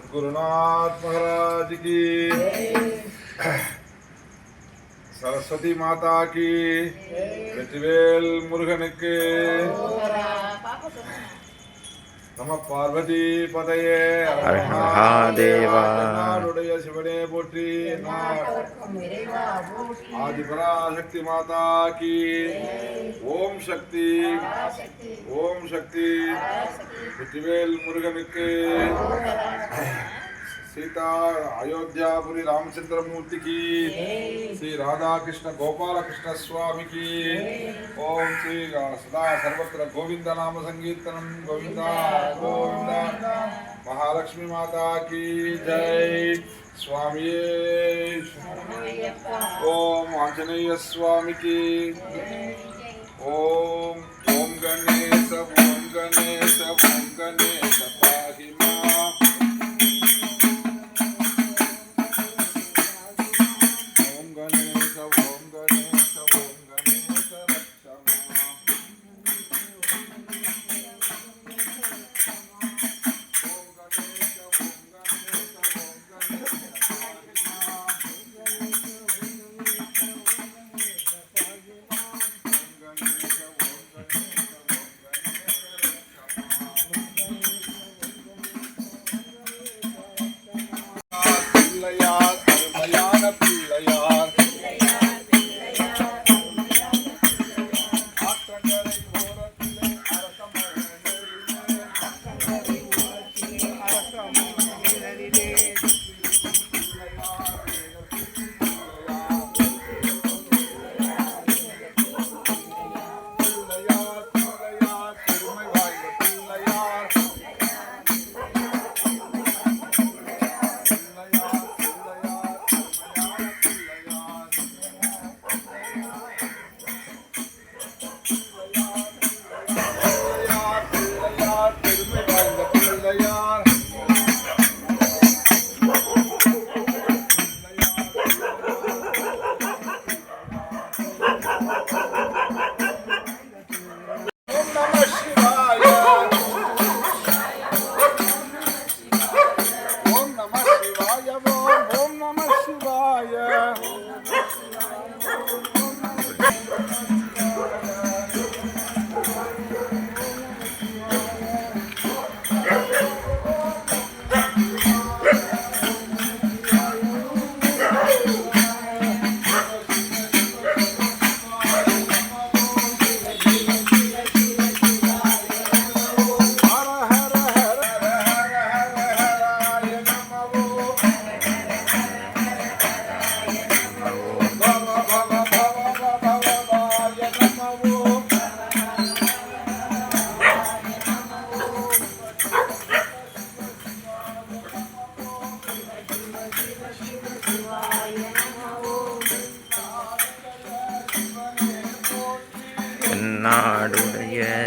सतगुरुनाथ महाराज की। सरस्वती माता की। प्रतिवेल मुर्गन के। நம பார்வதி பதையே ஹர மகாதேவா. நாடுடைய சிவனே போற்றி ஆதிபராசக்தி மாதா கி ஓம் சக்தி ஓம் சக்தி வெற்றிவேல் முருகனுக்கு सीता अयोध्यापुरी रामचंद्र मूर्ति की। श्री राधा कृष्ण गोपाल कृष्ण स्वामी की। ओम श्री सदा सर्वत्र गोविंद नाम संकीर्तन। गोविंद गोविंद। महालक्ष्मी माता की जय। स्वामी ओम आंजनेय स्वामी की। ओम ओम गणेश ओम गणेश।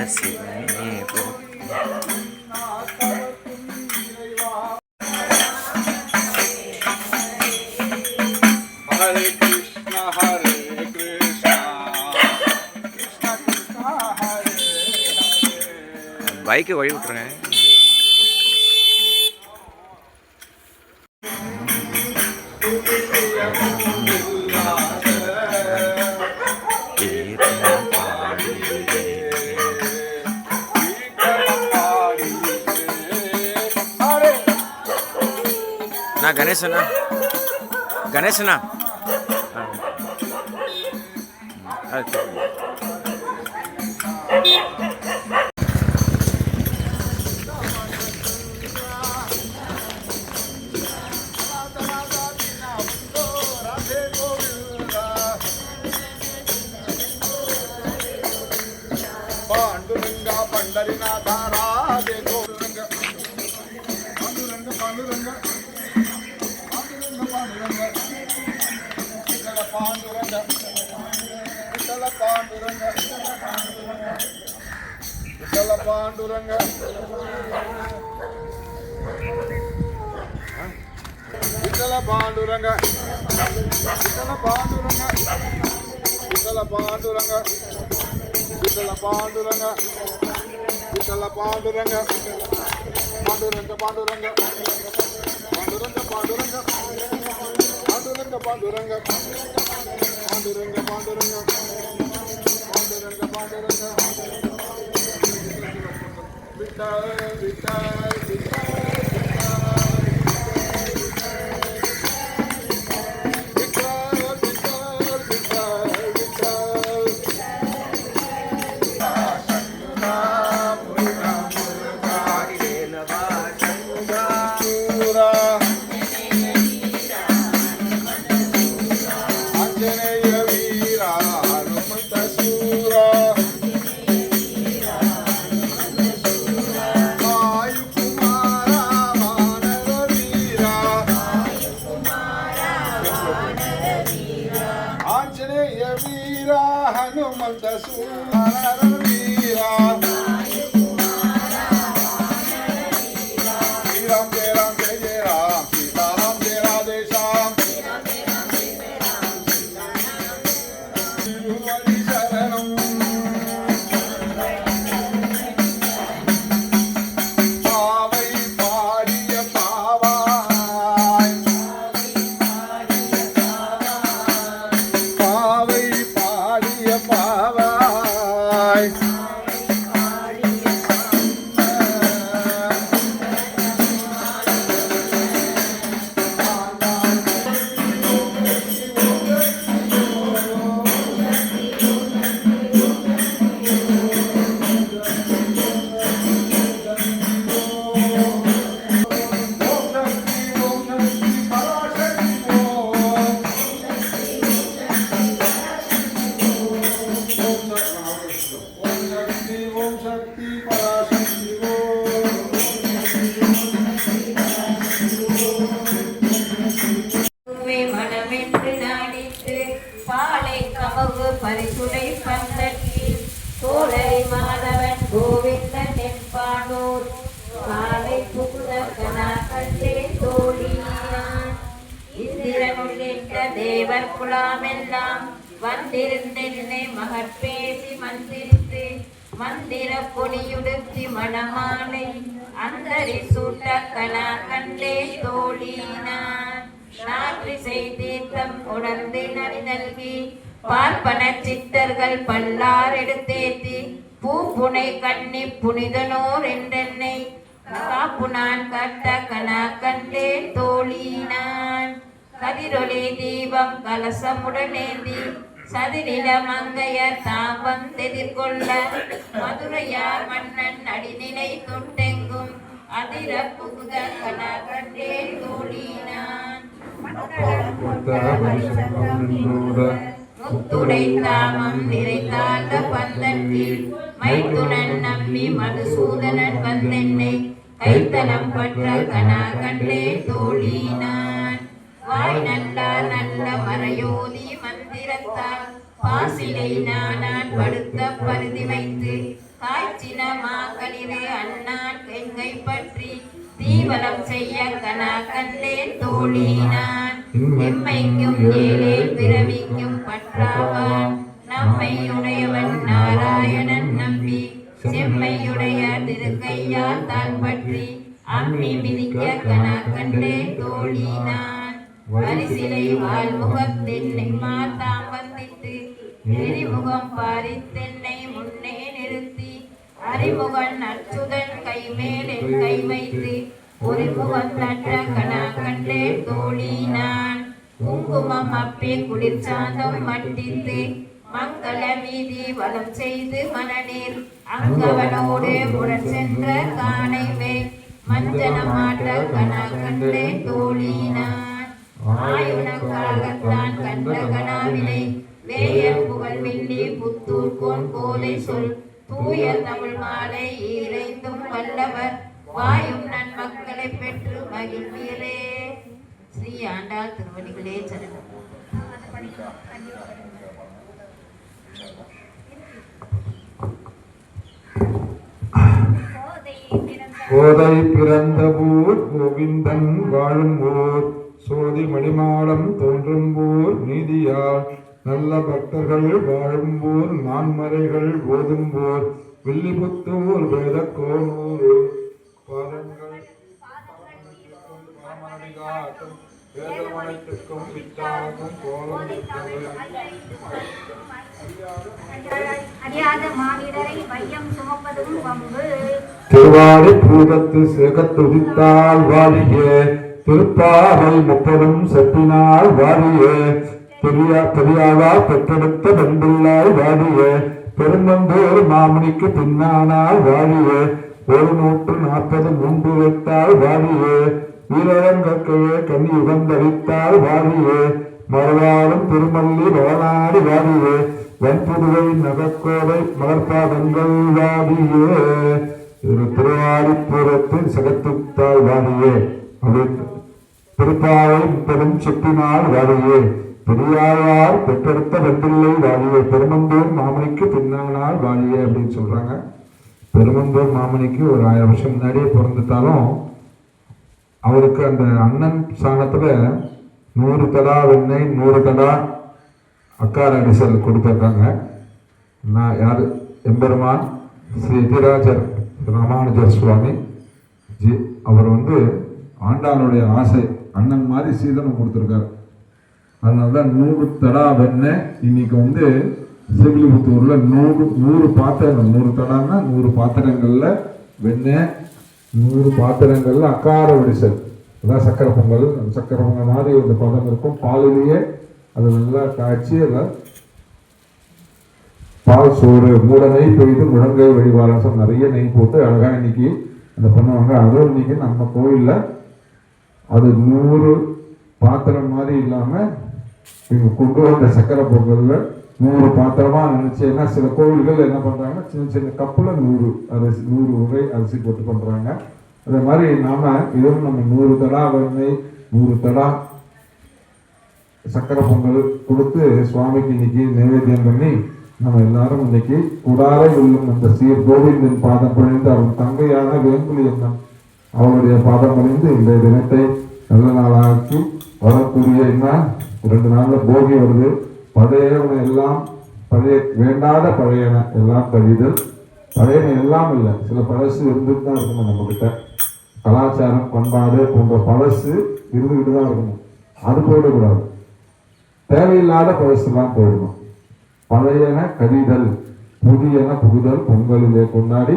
शिवने तो हरे कृष्ण हरे कृष्ण। भाई वही उठ रहे हैं। கணேசனா கணேசனா పండరినా తారా రంగ పండురంగ పండురంగ ఇక్కడ పాండురంగ ఇక్కడ పాండురంగ ఇక్కడ పాండురంగ ఇక్కడ పాండురంగ ఇక్కడ పాండురంగ ఇక్కడ పాండురంగ ఇక్కడ పాండురంగ ఇక్కడ పాండురంగ పాండురంగ పాండురంగ పాండురంగ పాండురంగ பாண்டுரங்க பாண்டுரங்க பாண்டுரங்க பாண்டுரங்க பாண்டுரங்க விட்டால் விட்டால் விட்டால் விட்டால் ఆంజనేయ వీరా హనుమంత సూర వీరా. கமவு பரிசுடை பந்தட்டி கோளரை மாதவன் கோவிந்தன் என்பானூர் காலை புகுதே தோழியான் இந்திரன் தேவர் குலாமெல்லாம் வந்திருந்தென்னை மகர் பேசி மந்திரித்து மந்திர பொடியுடுத்தி மணமாலை அந்தரி சூட்ட கலா கண்டே தோழினான் நாற்றி செய்தீர்த்தம் உணர்ந்து நடி நல்கி பார்ப்பன சித்தர்கள் பல்லார் எடுத்தேத்தி பூ புனை கண்ணி புனிதனோர் என்றென்னை. காப்பு நான் கட்ட கனா கண்டே தோழினான் கதிரொளி தீபம் கலசமுடனேந்தி சதிரில மங்கையர் தாம் வந்தெதிர்கொள்ள மதுரையார் மன்னன் அடிநிலை தொட்டெங்கும் அதிர புகுத கனா கண்டே தோழினான் முத்துடை தாமம் நிறைத்தாழ்ந்த பந்தத்தில் மைத்துடன் நம்பி மதுசூதனன் வந்தென்னை கைத்தலம் பற்ற கனா கண்டே தோழினான். வாய் நல்லார் நல்ல மறையோதி மந்திரத்தால் பாசிலை நானான் படுத்த பருதி வைத்து காய்ச்சின மாக்களிரு அண்ணான் பெண்கை பற்றி தீவனம் செய்ய கனா கண்டே தோழினான். எம்மைக்கும் ஏழே பிறவிக்கும் பற்றாவான் நம்மையுடையவன் நாராயணன் நம்பி செம்மையுடைய திருக்கையால் தான் பற்றி அம்மி மிதிக்க கனா கண்டே தோழினான். வரிசிலை வாழ்முகத்தென்னை மாத்தாம் வந்திட்டு நெறிமுகம் பாரித்தென்னை முன்னே நிறுத்தி அறிமுகன் அச்சுதன் கைமேல் என் கை வைத்து ஒரு முகம் தட்ட கனா கண்டே தோழினான். குங்குமம் அப்பே குளிர்ச்சாந்தம் மட்டித்து மங்கள மீதி வலம் செய்து மனநீர். அங்கவனோடு உடன் சென்ற காணை மேல் மஞ்சனமாட்ட கணா கண்டே தோழினான் ஆயுனக்காகத்தான் கண்ட கணாவினை வேயர் புகழ் வில்லி புத்தூர் கோன் கோலை சொல். தூய தமிழ் மாலை இறைந்தும் வல்லவர். வாயும் நன் மக்களை பெற்று மகிழ்வீரே. ஸ்ரீ ஆண்டாள் திருவடிகளே சரணம் கோதை பிறந்த ஊர் கோவிந்தன் வாழும் ஊர் சோதி மணிமாடம் தோன்றும் ஊர் நீதியால் நல்ல பக்தர்கள் வாழும் ஊர் நான்மறைகள் ஓதும் ஊர் வில்லிபுத்தூர் வேத கோனூர் பாதங்கள் சுமப்பதும் வம்பு. திருவாடி பூதத்து சிகத்துதித்தால் வாழியே திருப்பாவை முப்பதும் செப்பினால் வாழியே. பெரியா பெரியாவா பெற்றெடுத்த வெண்பிள்ளாய் வாழியே பெரும்பந்தூர் மாமணிக்கு பின்னானால் வாழியே. ஒரு நூற்று நாற்பது மூன்று வைத்தால் வாழியே. வீரரங்கக்கையே கண்ணி உகந்தளித்தால் வாரியே மறுவாளும் திருமல்லி வளநாடு வாரியே வன்புதுவை நகக்கோடை மலர்பாதங்கள் வாடியே இது திருவாரிப்புறத்தின் சகத்துத்தால் வாரியே திருப்பாவை முப்பதும் செப்பினால் வாரியே பெரியாயார் பெற்றெடுத்த வெண்பிள்ளை வாடியே பெருமந்தூர் மாமணிக்கு பின்னானால் வாரியே அப்படின்னு சொல்றாங்க. பெருமந்தூர் மாமணிக்கு ஒரு ஆயிரம் வருஷம் முன்னாடியே பிறந்துட்டாலும் அவருக்கு அந்த அண்ணன் ஸ்தானத்துல நூறு தடா வெண்ணெய் நூறு தடா அக்கார அடிசல் கொடுத்துருக்காங்க. நான் யார்? எம்பெருமான் ஸ்ரீ எதிராஜர் ராமானுஜர் சுவாமி. ஜி அவர் வந்து ஆண்டாளுடைய ஆசை அண்ணன் மாதிரி சீதனம் கொடுத்துருக்காரு. அதனால தான் நூறு தடா வெண்ணெய் இன்னைக்கு வந்து சிவிலிபுத்தூரில் நூறு நூறு பாத்திரங்கள் நூறு தடான்னா நூறு பாத்திரங்களில் வெண்ணெய் நூறு பாத்திரங்கள்ல அக்கார வடிசல் அதான் சக்கரை பொங்கல். அந்த சக்கரை பொங்கல் மாதிரி ஒரு பதம் இருக்கும். பாலிலேயே அது நல்லா காய்ச்சி அதை பால் சோறு மூட நெய் பெய்து முழங்கை வழிபாரசம் நிறைய நெய் போட்டு அழகாக இன்னைக்கு அந்த பண்ணுவாங்க. அதுவும் இன்னைக்கு நம்ம கோயிலில் அது நூறு பாத்திரம் மாதிரி இல்லாமல் இவங்க கொண்டு வந்த சக்கரை பொங்கலில் நூறு பாத்திரமா நினைச்சேன்னா சில கோவில்கள் என்ன பண்றாங்கன்னா சின்ன சின்ன கப்புல நூறு அரிசி நூறு உரை அரிசி போட்டு பண்றாங்க. அதே மாதிரி நாம இதுவும் நம்ம நூறு தடா வெண்ணெய் நூறு தடா சக்கரை பொங்கல் கொடுத்து சுவாமிக்கு இன்னைக்கு நைவேத்தியம் பண்ணி நம்ம எல்லாரும் இன்னைக்கு குடாரை உள்ளும் அந்த சீர் கோவிந்தின் பாதம் பணிந்து அவன் தங்கையான வேம்புலி அம்மன் அவளுடைய பாதம் பணிந்து இந்த தினத்தை நல்ல நாளாக்கி வரக்கூடிய என்ன? ரெண்டு நாள்ல போகி வருது. பழையவனை எல்லாம் பழைய வேண்டாத பழையன எல்லாம் கழிதல் பழையன எல்லாம் இல்லை. சில பழசு இருந்துட்டு தான் இருக்கணும் நம்மக்கிட்ட கலாச்சாரம் பண்பாடு போன்ற பழசு இருந்துகிட்டு தான் இருக்கணும். அது போயிடக்கூடாது. தேவையில்லாத பழசுலாம் போயிடணும். பழையன கழிதல் புதியன புகுதல் பொங்கலிலே கொண்டாடி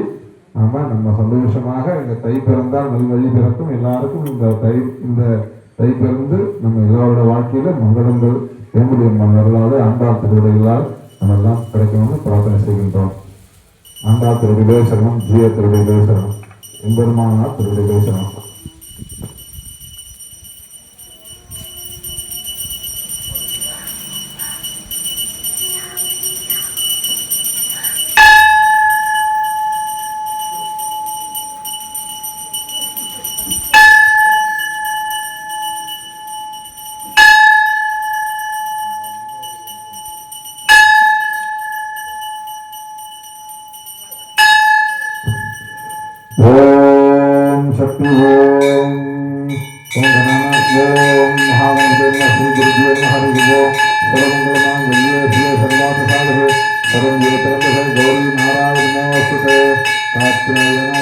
நம்ம நம்ம சந்தோஷமாக இந்த தை பிறந்தால் நல்வழி பிறக்கும். எல்லாருக்கும் இந்த தை இந்த தை பிறந்து நம்ம எல்லாரோட வாழ்க்கையில மங்களங்கள் வேம்புடைய மன்னர்களால் ஆண்டாள் திருவிடைகளால் நம்ம எல்லாம் கிடைக்கணும்னு பிரார்த்தனை செய்கின்றோம். ஆண்டாள் திருவிடை சரணம் ஜீய திருவிடை சரணம் எம்பெருமானார் திருவிடை சரணம். Patrayana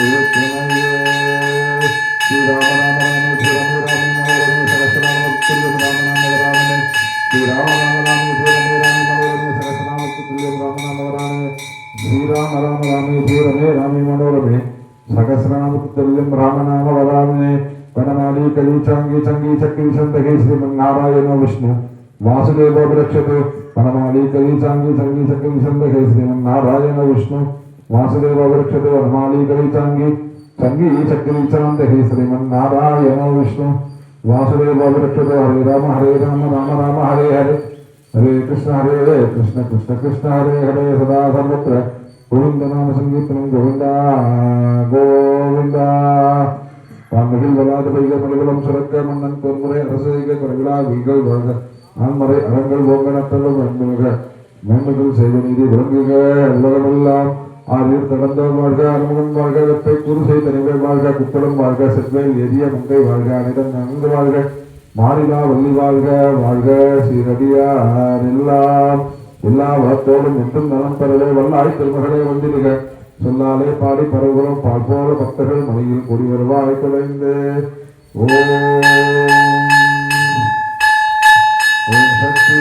முத்தமே കലീചം ഗീചം ഗീചക്കീശം take Vishnu വാസുദേവോ രക്ഷത് പരമാലി കലീചാം ഗീചം ഗീചക്കീശം take Shrimannarayana Vishnu വാസുദേവോ രക്ഷത് പരമാലി കലീചാംഗി ചങ്കി ചക്കീച്ചാം തകേ ശ്രീമന്നാരായണ വിഷ്ണു വാസുദേവോ രക്ഷത് ഹരേ രാമ ഹരേ രാമ രാമ രാമ ഹരേ ഹരേ ഹരേ കൃഷ്ണ ഹരേ കൃഷ്ണ കൃഷ്ണ കൃഷ്ണ ഹരേ ഹരേ സദാ സർവത്ര ഗോവിന്ദനാമ സംഗീതനം ഗോവിന്ദ ഗോവിന്ദ வான்மிகு வல்லாது பெய்க மலகுலம் சுரக்க மன்னன் பொன்முறை அரசைக குறைவிழா வீங்கள் வாழ்க. மறை அறங்கள் ஓங்கனத்தலும் அன்புக நன்மைகள் செய்த நீதி விளங்குக. உலகமெல்லாம் ஆரியர் கடந்த வாழ்க அனுமன் வாழ்க வெப்பை குறு செய்த நிலை வாழ்க குப்படம் வாழ்க செல்வையில் எரிய முங்கை வாழ்க அனைதன் நன்கு வாழ்க. மாநிலா வள்ளி வாழ்க வாழ்க சீரடியார் எல்லாம். எல்லா வளத்தோடும் என்றும் நலம் பெறவே வல்லாய் திருமகளே வந்திருக்க சொல்லாலே பாடி பரவுகளும் பார்ப்போல பக்தர்கள் மலையில் கொடி வருவாய் தொலைந்து. ஓம். சக்தி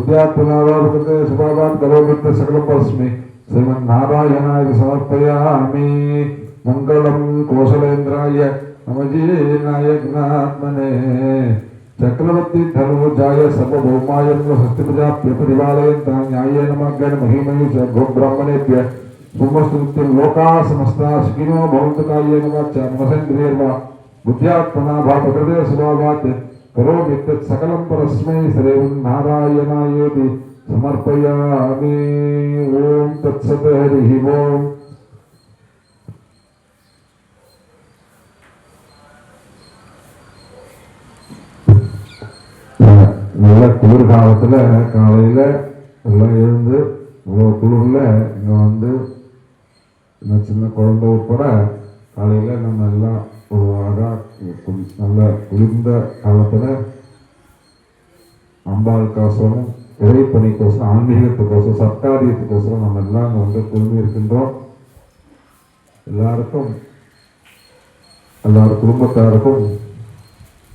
बुद्ध्यात्मनारोपते स्वभावात् करोमित्र सकलं परस्मै श्रीमन्नारायणाय समर्पयामि। मङ्गलं कौशलेन्द्राय नमजीनाय ज्ञात्मने चक्रवर्ती धनुजाय सर्वभौमाय स्वस्तिप्रजाप्यपरिपालयन्ता न्यायेन मार्गेण गोब्राह्मणेभ्य सुमस्तुत्यं लोकाः समस्ता सुखिनो भवन्तु कायेन वाचा बुद्ध्यात्मना भावकृते स्वभावात् கரோமித்தத் சகலம் பரஸ்மை சரேவன் நாராயணாயேதி சமர்ப்பயாமி. ஓம் தத்சத் ஹரி ஓம். நல்ல குளிர்காலத்தில் காலையில் எல்லாம் எழுந்து இவ்வளோ குளிரில் இங்கே வந்து சின்ன குழந்தை உட்பட காலையில் நம்ம எல்லாம் ஒரு அழகா நல்ல குளிர்ந்த காலத்தில் அம்பாளுக்கோசரம் இறைப்பணிக்கோசரம் ஆன்மீகத்துக்கோசரம் சர்க்காரியத்துக்கோசரம் நம்ம எல்லாம் வந்து குழுமி இருக்கின்றோம். எல்லாருக்கும் எல்லார் குடும்பத்தாருக்கும்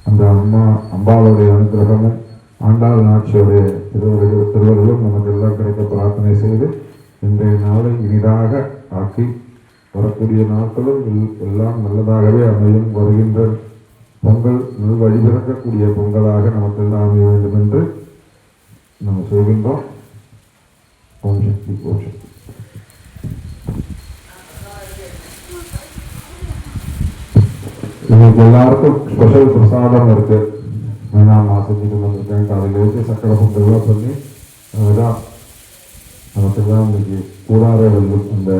அந்த அம்மா அம்பாளுடைய அனுகிரகமும் ஆண்டாள் நாட்சியுடைய திருவள்ளுவர் திருவள்ளுவரும் நமக்கு எல்லாம் கிடைக்க பிரார்த்தனை செய்து இன்றைய நாளை இனிதாக ஆக்கி வரக்கூடிய நாட்களும் எல்லாம் நல்லதாகவே அமையும் வருகின்ற பொங்கல் நல் வழிபிறக்கக்கூடிய பொங்கலாக நமக்கு எல்லாம் அமைய வேண்டும் என்று நம்ம சொல்கின்றோம். ஓம் சக்தி ஓம் சக்தி. இன்னைக்கு எல்லாருக்கும் ஸ்பெஷல் பிரசாதம் இருக்கு. நான் செஞ்சுட்டு வந்திருக்கேன் காலையில் வச்சு சக்கரை பொங்கல்லாம் பண்ணி அதுதான். நமக்கெல்லாம் இன்னைக்கு கூடார வந்து அந்த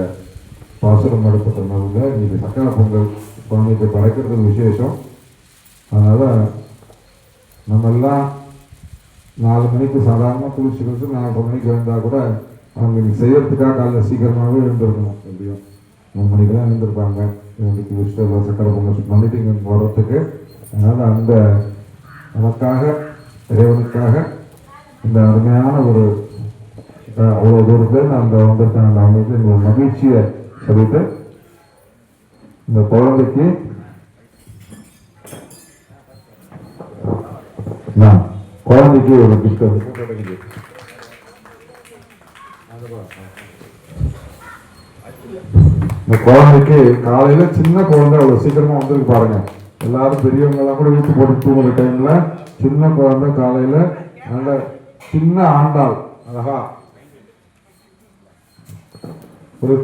பாசுரம் நடப்பட்டனால இன்னைக்கு சக்கரை பொங்கல் குழந்தைக்கு படைக்கிறது விசேஷம். அதனால் நம்ம எல்லாம் நாலு மணிக்கு சாதாரணமாக குளிச்சுக்கிட்டு நாலு மணிக்கு வந்தால் கூட அவங்க இன்னைக்கு செய்யறதுக்காக காலைல சீக்கிரமாகவே எழுந்திருக்கணும். எப்படியும் மூணு மணிக்கெல்லாம் எழுந்திருப்பாங்க. இன்னைக்கு விஷயத்தில் சக்கரை பொங்கல் பண்ணிட்டு இங்கே வர்றதுக்கு அதனால் அந்த நமக்காக இறைவனுக்காக இந்த அருமையான ஒரு அவ்வளோ தூரத்தில் அந்த வந்திருக்காங்க அந்த அவங்களுக்கு ஒரு மகிழ்ச்சியை சொல்லிட்டு இந்த குழந்தைக்கு நான் குழந்தைக்கு ஒரு கிஃப்ட் கிடைக்குது இந்த குழந்தைக்கு காலையில சின்ன குழந்தை அவ்வளவு சீக்கிரமா வந்திருக்கு பாருங்க. எல்லாரும் பெரியவங்க எல்லாம் கூட வீட்டு போட்டு தூங்குற டைம்ல சின்ன குழந்தை காலையில நல்ல சின்ன ஆண்டாள் அழகா ஒரு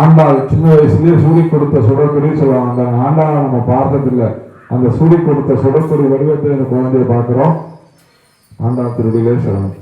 ஆண்டாள் சின்ன வயசுலேயே சூடி கொடுத்த சுடற்குடி சொல்லுவாங்க. அந்த ஆண்டாளை நம்ம பார்த்ததில்லை. அந்த சூடி கொடுத்த சுடற்குடி வடிவத்தை இந்த குழந்தைய பார்க்குறோம். ஆண்டாள் திருவிழே சரணம்